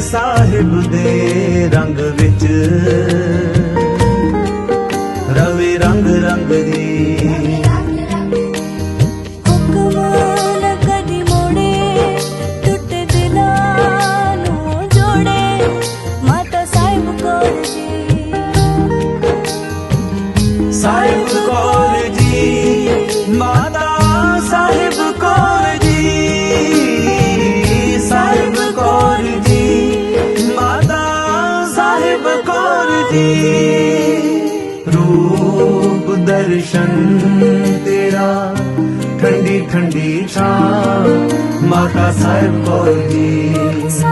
ਸਾਹਿਬ ਦੇ ਰੰਗ ਵਿੱਚ। ਰਵੇ ਰੰਗ ਰੰਗ ਦੀ। ਸਾਹਿਬ ਕੌਰ ਜੀ। ਸਾਹਿਬ ਕੌਰ ਜੀ ਮਾਤਾ ਕੌਰ ਜੀ ਰੂਪ ਦਰਸ਼ਨ ਤੇਰਾ ਠੰਡੀ ਠੰਡੀ ਛਾਂ ਮਾਤਾ ਸਾਹਿਬ ਕੌਰ ਜੀ ਸਾਹਿਬ